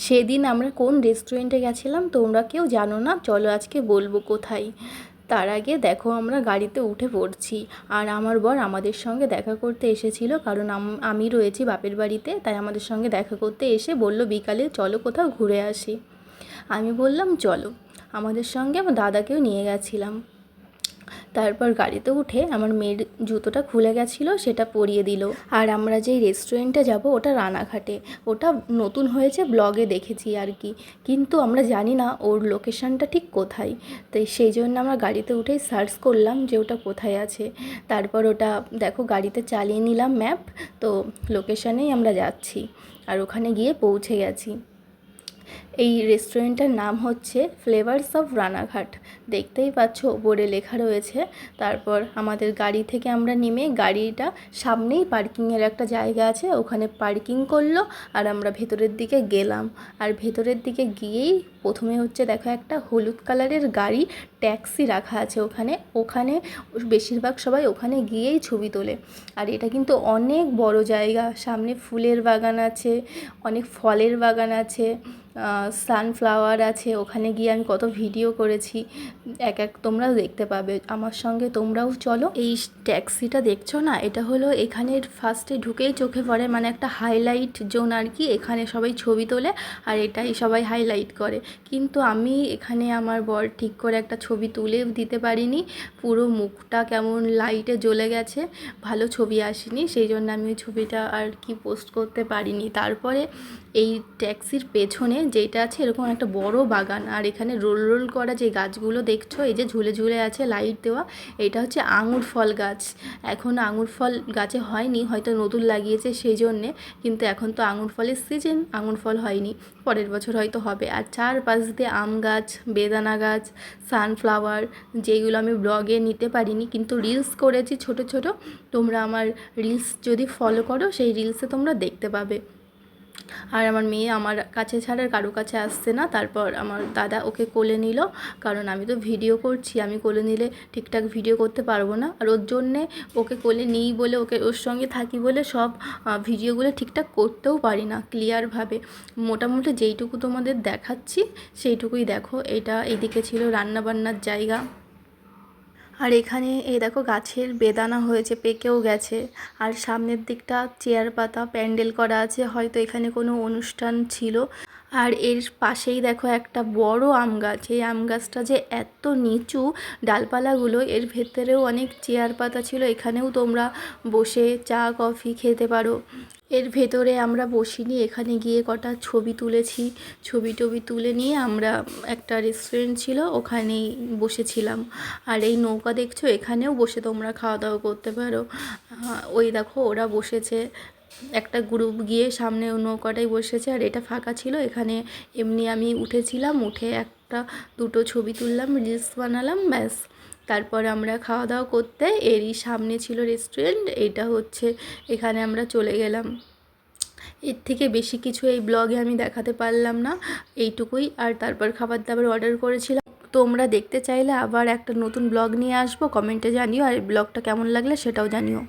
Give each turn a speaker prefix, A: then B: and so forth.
A: সেদিন আমরা কোন রেস্টুরেন্টে গেছিলাম তোমরা কেউ জানো না? চলো আজকে বলব কোথায়। তার আগে দেখো আমরা গাড়িতে উঠে পড়ছি। আর আমার বর আমাদের সঙ্গে দেখা করতে এসেছিল কারণ আম- রয়েছি বাপের বাড়িতে, তাই আমাদের সঙ্গে দেখা করতে এসে বলল বিকালে চলো কোথাও ঘুরে আসি। আমি বললাম, চলো। আমাদের সঙ্গে আমার দাদাকেও নিয়ে গেছিলাম। তারপর গাড়িতে উঠে আমার মেয়ের জুতোটা খুলে গেছিল, সেটা পরিয়ে দিল। আর আমরা যেই রেস্টুরেন্টে যাব, ওটা রানাঘাটে। ওটা নতুন হয়েছে ব্লগে দেখেছি আর কি। কিন্তু আমরা জানি না ওর লোকেশনটা ঠিক কোথায়। তাই সেই জন্য আমরা গাড়িতে উঠেই সার্চ করলাম যে ওটা কোথায় আছে। তারপর ওটা, দেখো, গাড়িতে চালিয়ে নিলাম ম্যাপ তো লোকেশানেই আমরা যাচ্ছি। আর ওখানে গিয়ে পৌঁছে গেছি। এই রেস্টুরেন্টের নাম হচ্ছে ফ্লেভারস অফ রানাঘাট দেখতেই পাচ্ছ ওপরে লেখা রয়েছে। তারপর আমাদের গাড়ি থেকে আমরা নেমে গাড়িটা সামনেই পার্কিংয়ের একটা জায়গা আছে, ওখানে পার্কিং করল আর আমরা ভেতরের দিকে গেলাম। আর ভেতরের দিকে গিয়েই প্রথমে হচ্ছে দেখো একটা হলুদ কালারের গাড়ি ট্যাক্সি রাখা আছে ওখানে। ওখানে বেশিরভাগ সবাই ওখানে গিয়েই ছবি তোলে। আর এটা কিন্তু অনেক বড় জায়গা। সামনে ফুলের বাগান আছে, অনেক ফলের বাগান আছে। সানফ্লাওয়ার আছে, ওখানে গিয়ে আমি কত ভিডিও করেছি। এক এক তোমরাও দেখতে পাবে। আমার সঙ্গে তোমরাও চলো। এই ট্যাক্সিটা দেখছ না? এটা হলো এখানের ফার্স্টে ঢুকেই চোখে পড়ে মানে একটা হাইলাইট জোন আর কি। এখানে সবাই ছবি তোলে আর এটাই সবাই হাইলাইট করে। কিন্তু আমি এখানে আমার বর ঠিক করে একটা ছবি তুলে দিতে পারিনি। পুরো মুখটা কেমন লাইটে জ্বলে গেছে। ভালো ছবি আসেনি, সেই জন্য আমি ওই ছবিটা আর কি পোস্ট করতে পারিনি। তারপরে এই ট্যাক্সির পেছনে যেটা আছে এরকম একটা বড় বাগান। আর এখানে রোল রোল করা যে গাছগুলো দেখছ, এই যে ঝুলে ঝুলে আছে লাইট দেওয়া, এটা হচ্ছে আঙুর ফল গাছ। এখন আঙুর ফল গাছে হয়নি, হয়তো নতুন লাগিয়েছে সেই জন্যে কিন্তু এখন তো আঙুর ফলের সিজন আঙুর ফল হয়নি। পরের বছর হয়তো হবে। আর চারপাশ দিয়ে আম গাছ, বেদানা গাছ সানফ্লাওয়ার যেগুলো আমি ব্লগে নিতে পারিনি, কিন্তু রিলস করেছি ছোট ছোট। তোমরা আমার রিলস যদি ফলো করো, সেই রিলসে তোমরা দেখতে পাবে। আর আমার মেয়ে আমার কাছে ছাড়া কারও কাছে আসছে না। তারপর আমার দাদা ওকে কোলে নিল। কারণ আমি তো ভিডিও করছি, আমি কোলে নিলে ঠিকঠাক ভিডিও করতে পারব না। আর ওর জন্যে ওকে কোলে নিই বলে, ওকে ওর সঙ্গে থাকি বলে সব ভিডিওগুলো ঠিকঠাক করতেও পারি না ক্লিয়ারভাবে মোটামুটি যেইটুকু তোমাদের দেখাচ্ছি, সেইটুকুই দেখো। এটা এইদিকে ছিল রান্নাবান্নার জায়গা। আর এখানে এই দেখো গাছের বেদানা হয়েছে, পেকেও গেছে। আর সামনের দিকটা চেয়ার পাতা, প্যান্ডেল করা আছে, হয়তো এখানে কোনো অনুষ্ঠান ছিল। আর এর পাশেই দেখো একটা বড় আম গাছ, এই আম গাছটা যে এত নিচু ডালপালাগুলো, এর ভেতরেও অনেক চেয়ার পাতা ছিল, এখানেও তোমরা বসে চা, কফি খেতে পারো। এর ভেতরে আমরা বসিনি, এখানে গিয়ে কটা ছবি তুলেছি। ছবি টবি তুলে নিয়ে আমরা একটা রেস্টুরেন্ট ছিল, ওখানেই বসেছিলাম। আর এই নৌকা দেখছ, এখানেও বসে তোমরা খাওয়া দাওয়া করতে পারো। ওই দেখো, ওরা বসেছে। একটা গ্রুপ গিয়ে সামনে নৌকাটাই বসেছে, আর এটা ফাঁকা ছিল। এখানে এমনি আমি উঠেছিলাম, উঠে একটা দুটো ছবি তুললাম রিলস বানালাম, ব্যাস। তারপর আমরা খাওয়া দাওয়া করতে এরই সামনে ছিল রেস্টুরেন্ট এটা হচ্ছে এখানে আমরা চলে গেলাম। এর থেকে বেশি কিছু এই ব্লগে আমি দেখাতে পারলাম না, এইটুকুই। আর তারপর খাবার দাবার অর্ডার করেছিলাম। তোমরা দেখতে চাইলে আবার একটা নতুন ব্লগ নিয়ে আসব কমেন্টে জানিও। আর ব্লগটা কেমন লাগলে সেটাও জানিও।